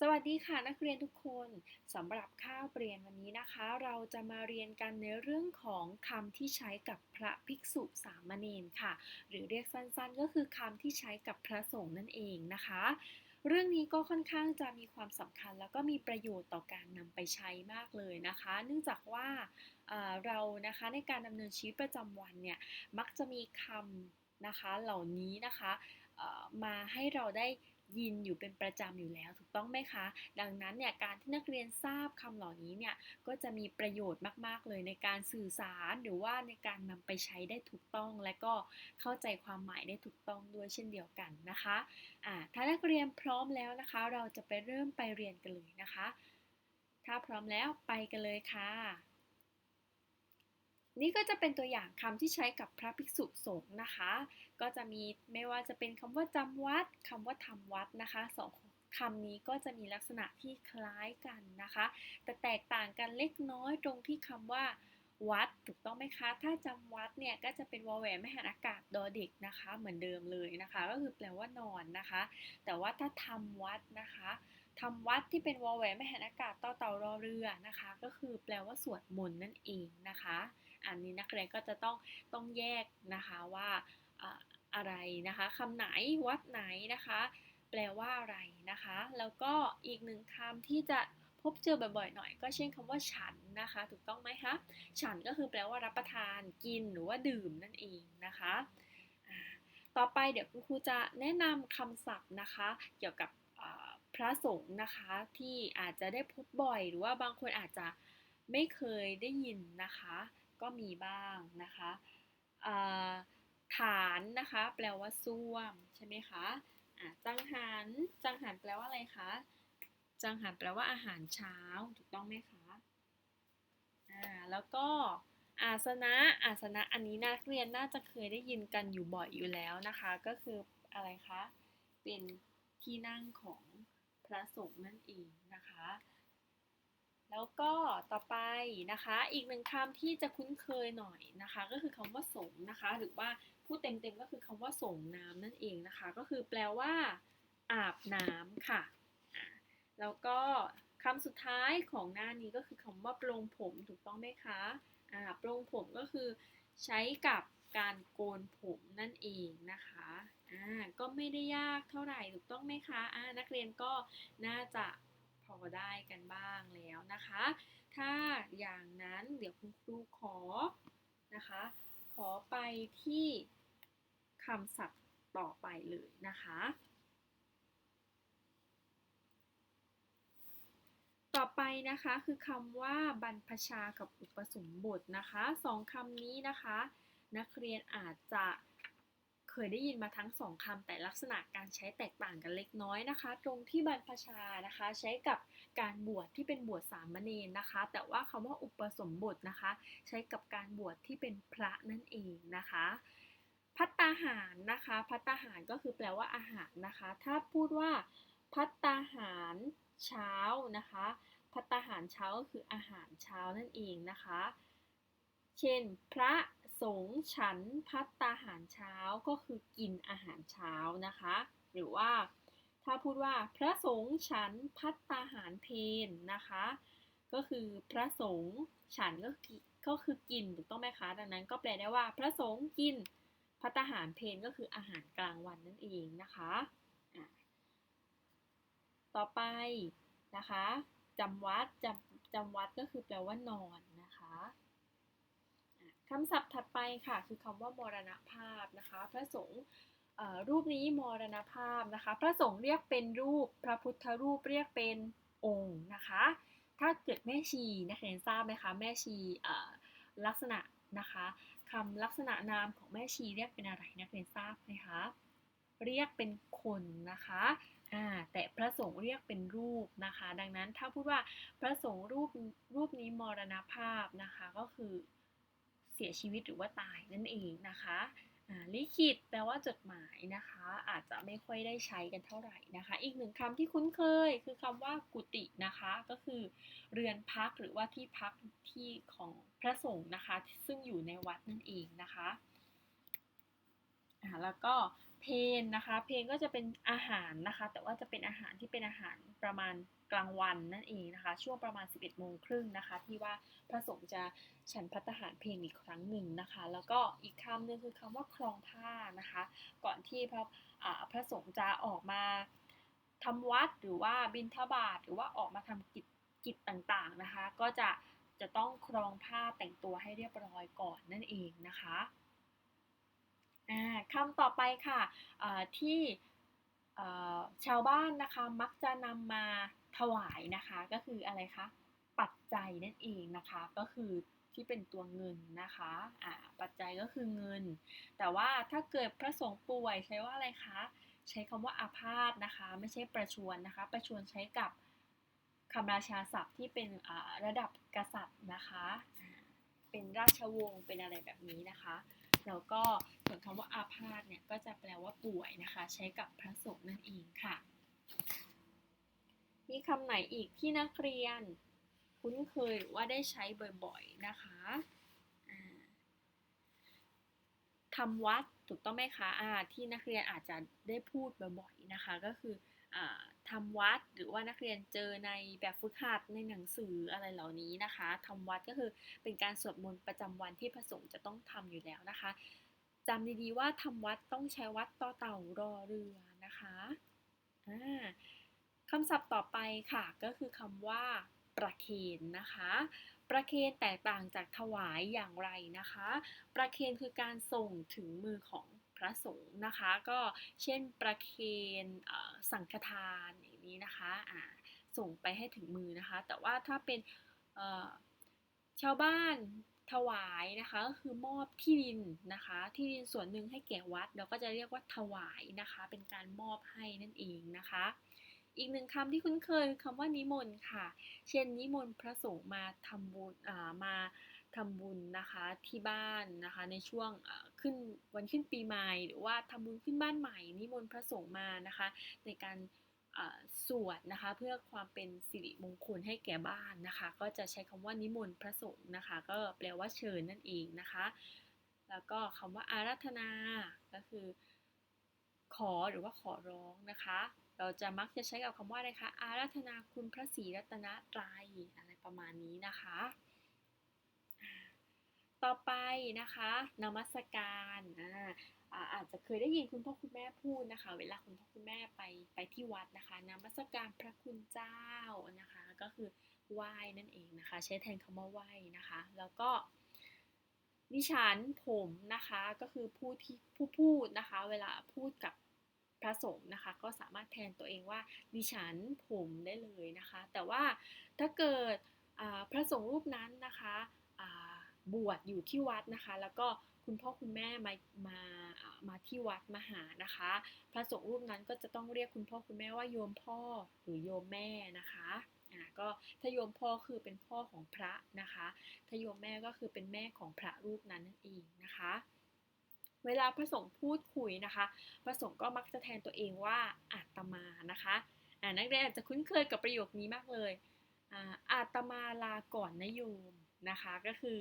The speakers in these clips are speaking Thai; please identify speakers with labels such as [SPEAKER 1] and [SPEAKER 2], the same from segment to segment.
[SPEAKER 1] สวัสดีค่ะนักเรียนทุกคนสำหรับข้าวเปลี่ยนวันนี้นะคะ เราจะมาเรียนกันในเรื่องของคำที่ใช้กับพระภิกษุสามเณรค่ะ หรือเรียกสั้นๆ ก็คือคำที่ใช้กับพระสงฆ์นั่นเองนะคะ เรื่องนี้ก็ค่อนข้างจะมีความสำคัญแล้วก็มีประโยชน์ต่อการนำไปใช้มากเลยนะคะ เนื่องจากว่าเรานะคะในการดำเนินชีวิตประจำวันเนี่ยมักจะมีคำนะคะเหล่านี้นะคะมาให้เราได้ ยินอยู่เป็นประจำอยู่แล้วถูกต้องไหมคะ ดังนั้นเนี่ยการที่นักเรียนทราบคำเหล่านี้เนี่ยก็จะมีประโยชน์มาก ๆ เลยในการสื่อสารหรือว่าในการนำไปใช้ได้ถูกต้อง และก็เข้าใจความหมายได้ถูกต้องด้วยเช่นเดียวกันนะคะะถ้านักเรียนพร้อมแล้วนะคะ เราจะไปเริ่มไปเรียนกันเลยนะคะ ถ้าพร้อมแล้วไปกันเลยค่ะ นี่ก็จะเป็นตัวอย่างคำที่ใช้กับพระภิกษุสงฆ์นะคะ ก็จะมีไม่ว่าจะเป็นคำว่าจำวัดคำว่าทำวัดนะคะสองคำนี้ก็จะมีลักษณะที่คล้ายกันนะคะ แต่แตกต่างกันเล็กน้อยตรงที่คำว่า วัดถูกต้องไหมคะ ถ้าจำวัดเนี่ยก็จะเป็นวอแหวนไม่หันอากาศดอเด็กนะคะ เหมือนเดิมเลยนะคะ ก็คือแปลว่านอนนะคะ แต่ว่าถ้าทำวัดนะคะทำวัดที่เป็นวอแหวนไม่หันอากาศต่อเต่ารอเรือนะคะ ก็คือแปลว่าสวดมนต์นั่นเองนะคะ อันนี้นักเรียนก็จะต้องต้องแยกนะคะว่าอะไรนะคะคำไหนวัดไหนนะคะ แปลว่าอะไรนะคะ แล้วก็อีกหนึ่งคำที่จะพบเจอบ่อยๆหน่อย ก็เช่นคำว่าฉันนะคะ ถูกต้องไหมคะฉันก็คือแปลว่ารับประทานกินหรือว่าดื่มนั่นเองนะคะต่อไปเดี๋ยวคุณครูจะแนะนำคำศัพท์นะคะ เกี่ยวกับพระสงฆ์นะคะที่อาจจะได้พบบ่อย หรือว่าบางคนอาจจะไม่เคยได้ยินนะคะ ก็มีบ้างนะคะฐานนะคะ แปลว่าส้วมใช่ไหมคะจังหัน จังหันแปลว่าอะไรคะ จังหันแปลว่าอาหารเช้าถูกต้องไหมคะแล้วก็อาสนะ อาสนะอันนี้นักเรียนน่าจะเคยได้ยินกันอยู่บ่อยอยู่แล้วนะคะ ก็คืออะไรคะ เป็นที่นั่งของพระสงฆ์นั่นเองนะคะ แล้วก็ต่อไปนะคะอีกหนึ่งคำที่จะคุ้นเคยหน่อยนะคะ ก็คือคำว่าสงนะคะ หรือว่าพูดเต็มๆก็คือคำว่าสงน้ำนั่นเองนะคะ ก็คือแปลว่า อาบน้ำค่ะ แล้วก็คำสุดท้ายของหน้านี้ก็คือคำว่าปรงผมถูกต้องไหมคะอ่าปรงผมก็คือใช้กับการโกนผมนั่นเองนะคะอ่าก็ไม่ได้ยากเท่าไหร่ถูกต้องไหมคะอ่านักเรียนก็น่าจะ พอได้กันบ้างแล้วนะคะ ถ้าอย่างนั้นเดี๋ยวคุณครูขอนะคะ ขอไปที่คำศัพท์ต่อไปเลยนะคะ ต่อไปนะคะคือคำว่าบรรพชากับอุปสมบทนะคะสองคำนี้นะคะ นักเรียนอาจจะ เคยได้ยินมาทั้งสองคำแต่ลักษณะการใช้แตกต่างกันเล็กน้อยนะคะ ตรงที่บรรพชานะคะ ใช้กับการบวชที่เป็นบวชสามเณรนะคะ แต่ว่าคำว่าอุปสมบทนะคะ ใช้กับการบวชที่เป็นพระนั่นเองนะคะพัตตาหารนะคะพัตตาหารก็คือแปลว่าอาหารนะคะ ถ้าพูดว่าพัตตาหารเช้านะคะพัตตาหารเช้าก็คืออาหารเช้านั่นเองนะคะ เช่น พระ สงฉันพัตตาหารเช้าก็คือกินอาหารเช้านะคะ หรือว่าถ้าพูดว่าพระสงฆ์ฉันพัตตาหารเพนนะคะ ก็คือพระสงฆ์ฉันก็ก็คือกินถูกต้องไหมคะดังนั้นก็แปลได้ว่าพระสงฆ์กินพัตตาหารเพนก็คืออาหารกลางวันนั่นเองนะคะต่อไปนะคะจำวัดจำจำวัดก็คือแปลว่านอน คำศัพท์ถัดไปค่ะคือคำว่ามรณภาพนะคะ พระสงฆ์รูปนี้มรณภาพนะคะ พระสงฆ์เรียกเป็นรูป พระพุทธรูปเรียกเป็นองค์นะคะ ถ้าเกิดแม่ชีนักเรียนทราบไหมคะแม่ชีลักษณะนะคะคำลักษณะนามของแม่ชีเรียกเป็นอะไรนักเรียนทราบไหมคะเรียกเป็นคนนะคะแต่พระสงฆ์เรียกเป็นรูปนะคะ ดังนั้นถ้าพูดว่าพระสงฆ์รูปรูปนี้มรณภาพนะคะก็คือ เสียชีวิตหรือว่าตายนั่นเองนะคะลิขิตแปลว่าจดหมายนะคะ อาจจะไม่ค่อยได้ใช้กันเท่าไหร่นะคะ อีกหนึ่งคำที่คุ้นเคยคือคำว่ากุฏินะคะ ก็คือเรือนพักหรือว่าที่พักที่ของพระสงฆ์นะคะ ซึ่งอยู่ในวัดนั่นเองนะคะแล้วก็ เพนนะคะ เพนก็จะเป็นอาหารนะคะ แต่ว่าจะเป็นอาหารที่เป็นอาหารประมาณกลางวันนั่นเองนะคะ ช่วงประมาณ 11โมงครึ่งนะคะ ที่ว่าพระสงฆ์จะฉันพัตหารเพลงอีกครั้งหนึ่งนะคะ แล้วก็อีกคำหนึ่งคือคำว่าคลองผ้านะคะ ก่อนที่พระพระสงฆ์จะออกมาทำวัดหรือว่าบิณฑบาตหรือว่าออกมาทำกิจกิจต่างๆนะคะ ก็จะจะต้องครองผ้าแต่งตัวให้เรียบร้อยก่อนนั่นเองนะคะ คำต่อไปค่ะที่ชาวบ้านนะคะมักจะนำมาถวายนะคะก็คืออะไรคะปัจจัยนั่นเองนะคะก็คือที่เป็นตัวเงินนะคะะปัจจัยก็คือเงิน แต่ว่าถ้าเกิดพระสงฆ์ป่วยใช้ว่าอะไรคะใช้คำว่าอาพาธนะคะ ไม่ใช่ประชวนนะคะ ประชวนใช้กับคำราชาศัพท์ที่เป็นระดับกษัตริย์นะคะ เป็นราชวงศ์เป็นอะไรแบบนี้นะคะ แล้วก็ ส่วนคำว่าอาพาธเนี่ยก็จะแปลว่าป่วยนะคะ ใช้กับพระสงฆ์นั่นเองค่ะ มีคำไหนอีกที่นักเรียน คุ้นเคยหรือว่าได้ใช้บ่อยๆนะคะทำวัดถูกต้องไหมคะะที่นักเรียนอาจจะได้พูดบ่อยๆนะคะ ก็คืออทำวัดหรือว่านักเรียนเจอในแบบฝึกหัดในหนังสืออะไรเหล่านี้นะคะทำวัดก็คือเป็นการสวดมนต์ประจำวันที่พระสงฆ์จะต้องทำอยู่แล้วนะคะ จำดีๆว่าทำวัดต้องใช้วัดต่อเต่ารอเรือนะคะคำศัพท์ต่อไปค่ะก็คือคำว่า ประเคนนะคะ ประเคนแตกต่างจากถวายอย่างไรนะคะ ประเคนคือการส่งถึงมือของพระสงฆ์นะคะ ก็เช่นประเคนสังฆทานอย่างนี้นะคะะส่งไปให้ถึงมือนะคะ แต่ว่าถ้าเป็นชาวบ้าน ถวายนะคะก็คือมอบที่ดินนะคะ ที่ดินส่วนหนึ่งให้แก่วัด เราก็จะเรียกว่าถวายนะคะ เป็นการมอบให้นั่นเองนะคะ อีกหนึ่งคำที่คุ้นเคยคำว่านิมนต์ค่ะ เช่นนิมนต์พระสงฆ์มาทำบุญมาทำบุญนะคะที่บ้านนะคะ ในช่วงขึ้นวันขึ้นปีใหม่ หรือว่าทำบุญขึ้นบ้านใหม่นิมนต์พระสงฆ์มานะคะ ในการ สวดนะคะเพื่อความเป็นสิริมงคลให้แก่บ้านนะคะ ก็จะใช้คำว่านิมนต์พระสงฆ์นะคะ ก็แปลว่าเชิญนั่นเองนะคะ แล้วก็คำว่าอาราธนาก็คือ ขอหรือว่าขอร้องนะคะ เราจะมักจะใช้กับคำว่าอะไรคะอาราธนาคุณพระศรีรัตนตรัยอะไรประมาณนี้นะคะ ต่อไปนะคะนมัสการอ่าอาจจะเคยได้ยินคุณพ่อคุณแม่พูดนะคะ เวลาคุณพ่อคุณแม่ไปไปที่วัดนะคะนมัสการพระคุณเจ้านะคะ ก็คือไหว้นั่นเองนะคะ ใช้แทนคำว่าไหว้นะคะ แล้วก็ดิฉันผมนะคะก็คือผู้ที่ผู้พูดนะคะ เวลาพูดกับพระสงฆ์นะคะ ก็สามารถแทนตัวเองว่าดิฉันผมได้เลยนะคะ แต่ว่าถ้าเกิดพระสงฆ์รูปนั้นนะคะ บวชอยู่ที่วัดนะคะ แล้วก็คุณพ่อคุณแม่มามามาที่วัดมาหานะคะ พระสงฆ์รูปนั้นก็จะต้องเรียกคุณพ่อคุณแม่ว่าโยมพ่อหรือโยมแม่นะคะอ่าก็ถ้าโยมพ่อคือเป็นพ่อของพระนะคะถ้าโยมแม่ก็คือเป็นแม่ของพระรูปนั้นนั่นเองนะคะ เวลาพระสงฆ์พูดคุยนะคะ พระสงฆ์ก็มักจะแทนตัวเองว่าอาตมานะคะอ่านักเรียนอาจจะคุ้นเคยกับประโยคนี้มากเลยอาอาตมาลาก่อนนะโยมนะคะก็คือ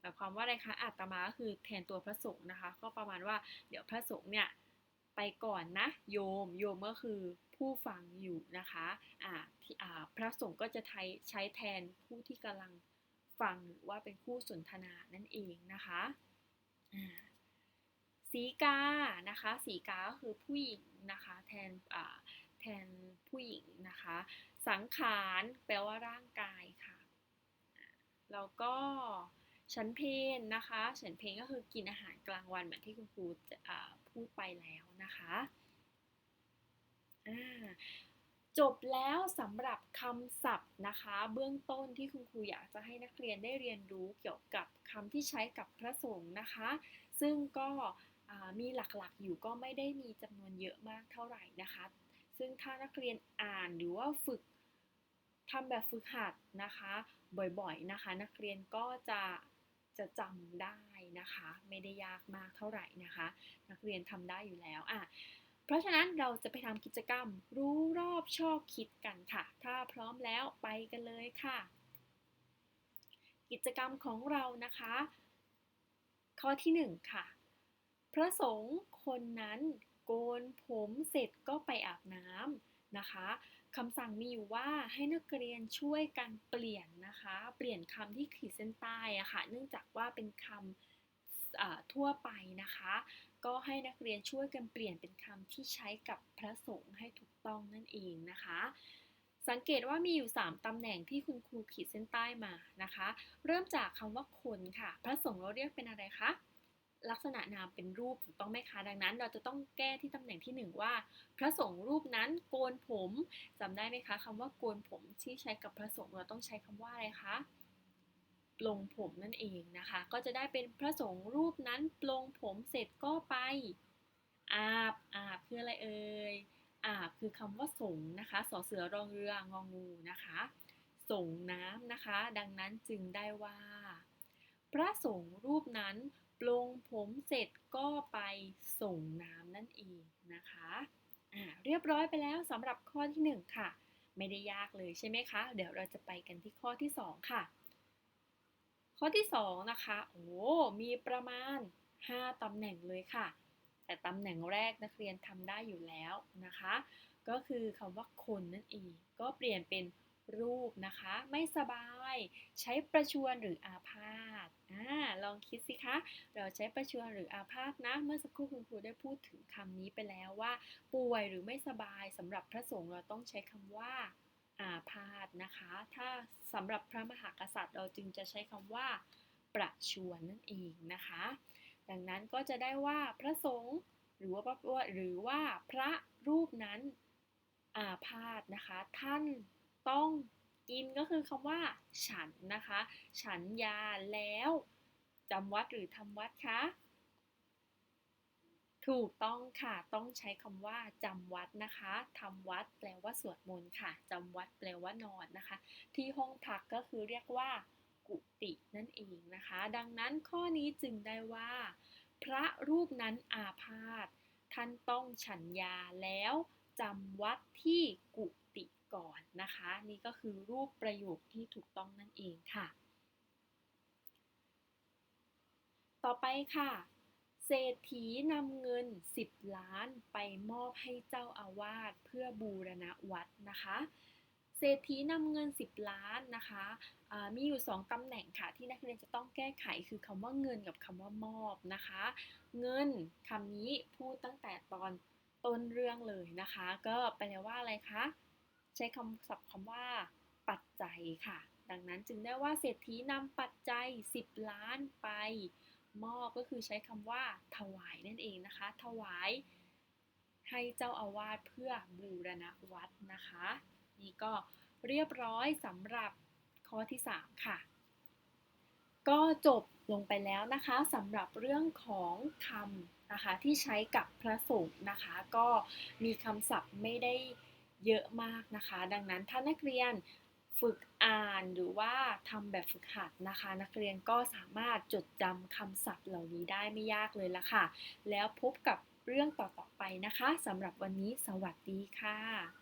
[SPEAKER 1] หมายความว่าอะไรคะอาตมาก็คือแทนตัวพระสงฆ์นะคะ ก็ประมาณว่าเดี๋ยวพระสงฆ์เนี่ยไปก่อนนะโยมโยมก็คือผู้ฟังอยู่นะคะอ่าที่อ่าพระสงฆ์ก็จะใช้ใช้แทนผู้ที่กำลังฟังหรือว่าเป็นคู่สนทนานั่นเองนะคะอ่าสีกานะคะสีกาก็คือผู้หญิงนะคะแทนแทนผู้หญิงนะคะ สังขารแปลว่าร่างกายค่ะแล้วก็ ฉันเพนนะคะ ฉันเพนก็คือกินอาหารกลางวันเหมือนที่คุณครูพูดไปแล้วนะคะจบแล้วสำหรับคำศัพท์นะคะ เบื้องต้นที่คุณครูอยากจะให้นักเรียนได้เรียนรู้เกี่ยวกับคำที่ใช้กับพระสงฆ์นะคะ ซึ่งก็มีหลักๆอยู่ก็ไม่ได้มีจำนวนเยอะมากเท่าไหร่นะคะ ซึ่งถ้านักเรียนอ่านหรือว่าฝึกทำแบบฝึกหัดนะคะ บ่อยๆนะคะ นักเรียนก็จะ จะจำได้นะคะ ไม่ได้ยากมากเท่าไหร่นะคะ นักเรียนทำได้อยู่แล้วอะเพราะฉะนั้นเราจะไปทำกิจกรรมรู้รอบชอบคิดกันค่ะ ถ้าพร้อมแล้วไปกันเลยค่ะ กิจกรรมของเรานะคะ ข้อที่ 1 ค่ะ พระสงฆ์คนนั้นโกนผมเสร็จก็ไปอาบน้ำนะคะ คำสั่งมีอยู่ว่าให้นักเรียนช่วยกันเปลี่ยนนะคะ เปลี่ยนคำที่ขีดเส้นใต้อะค่ะ เนื่องจากว่าเป็นคำทั่วไปนะคะ ก็ให้นักเรียนช่วยกันเปลี่ยนเป็นคำที่ใช้กับพระสงฆ์ให้ถูกต้องนั่นเองนะคะ สังเกตว่ามีอยู่ 3ตำแหน่งที่คุณครูขีดเส้นใต้มานะคะ เริ่มจากคำว่าคนค่ะ พระสงฆ์เราเรียกเป็นอะไรคะ ลักษณะนามเป็นรูปถูกต้องไหมคะดังนั้น เราจะต้องแก้ที่ตำแหน่งที่ 1 ว่า พระสงฆ์รูปนั้นโกนผมจำได้ไหมคะคำว่าโกนผมที่ใช้กับพระสงฆ์เราต้องใช้คำว่าอะไรคะปลงผมนั่นเองนะคะ ก็จะได้เป็นพระสงฆ์รูปนั้นปลงผมเสร็จก็ไป อาบอาบคืออะไรเอ่ยอาบคือคำว่าสงนะคะสอเสือรองเรืององูนะคะส่งน้ำนะคะ ดังนั้นจึงได้ว่า พระสงฆ์รูปนั้น ปลงผมเสร็จก็ไปส่งน้ำนั่นเองนะคะอ่าเรียบร้อยไปแล้วสำหรับข้อที่ 1 ค่ะ ไม่ได้ยากเลยใช่ไหมคะ เดี๋ยวเราจะไปกันที่ข้อที่ 2 ค่ะ ข้อที่ 2 นะคะ โอ้มีประมาณ 5ตำแหน่งเลยค่ะ แต่ตำแหน่งแรกนักเรียนทำได้อยู่แล้วนะคะ ก็คือคำว่าคนนั่นเอง ก็เปลี่ยนเป็น รูปนะคะ ไม่สบาย ใช้ประชวนหรืออาพาธอ่าลองคิดสิคะ เราใช้ประชวนหรืออาพาธนะ เมื่อสักครู่คุณครูได้พูดถึงคำนี้ไปแล้วว่า ป่วยหรือไม่สบายสำหรับพระสงฆ์เราต้องใช้คำว่าอาพาธนะคะ ถ้าสำหรับพระมหากษัตริย์เราจึงจะใช้คำว่า ประชวนนั่นเองนะคะ ดังนั้นก็จะได้ว่าพระสงฆ์หรือว่าหรือว่าพระรูปนั้นอาพาธนะคะ ท่าน ต้องกินก็คือคำว่า ฉันนะคะ ฉันยาแล้วจำวัดหรือทำวัดคะถูกต้องค่ะ ต้องใช้คำว่าจำวัดนะคะทำวัดแปลว่าสวดมนต์ค่ะจำวัดแปลว่านอนนะคะ ที่ห้องพักก็คือเรียกว่า กุฏินั่นเองนะคะ ดังนั้นข้อนี้จึงได้ว่า พระรูปนั้นอาพาธท่านต้องฉันยาแล้วจำวัดที่กุฏิ ก่อนนะคะ นี่ก็คือรูปประโยคที่ถูกต้องนั่นเองค่ะ ต่อไปค่ะเศรษฐีนำเงิน 10 ล้านไปมอบให้เจ้าอาวาสเพื่อบูรณะวัดนะคะ เศรษฐีนำเงิน 10 ล้านนะคะมีอยู่ 2ตำแหน่งค่ะ ที่นักเรียนจะต้องแก้ไขคือคำว่าเงินกับคำว่ามอบนะคะ เงินคำนี้พูดตั้งแต่ตอนต้นเรื่องเลยนะคะ ก็แปลว่าอะไรคะ ใช้คำศัพท์คำว่า ปัจจัยค่ะ ดังนั้นจึงได้ว่าเศรษฐีนำปัจจัย 10 ล้านไป มอบก็คือใช้คำว่า ถวายนั่นเองนะคะ ถวายให้เจ้าอาวาสเพื่อบูรณะวัดนะคะ นี่ก็เรียบร้อยสำหรับข้อที่ 3 ค่ะ ก็จบลงไปแล้วนะคะสำหรับเรื่องของคำนะคะที่ใช้กับพระสงฆ์นะคะ ก็มีคำศัพท์ไม่ได้ เยอะมากนะคะ ดังนั้นถ้านักเรียนฝึกอ่านหรือว่าทำแบบฝึกหัดนะคะ นักเรียนก็สามารถจดจำคำศัพท์เหล่านี้ได้ไม่ยากเลยละค่ะ แล้วพบกับเรื่องต่อๆไปนะคะสำหรับวันนี้สวัสดีค่ะ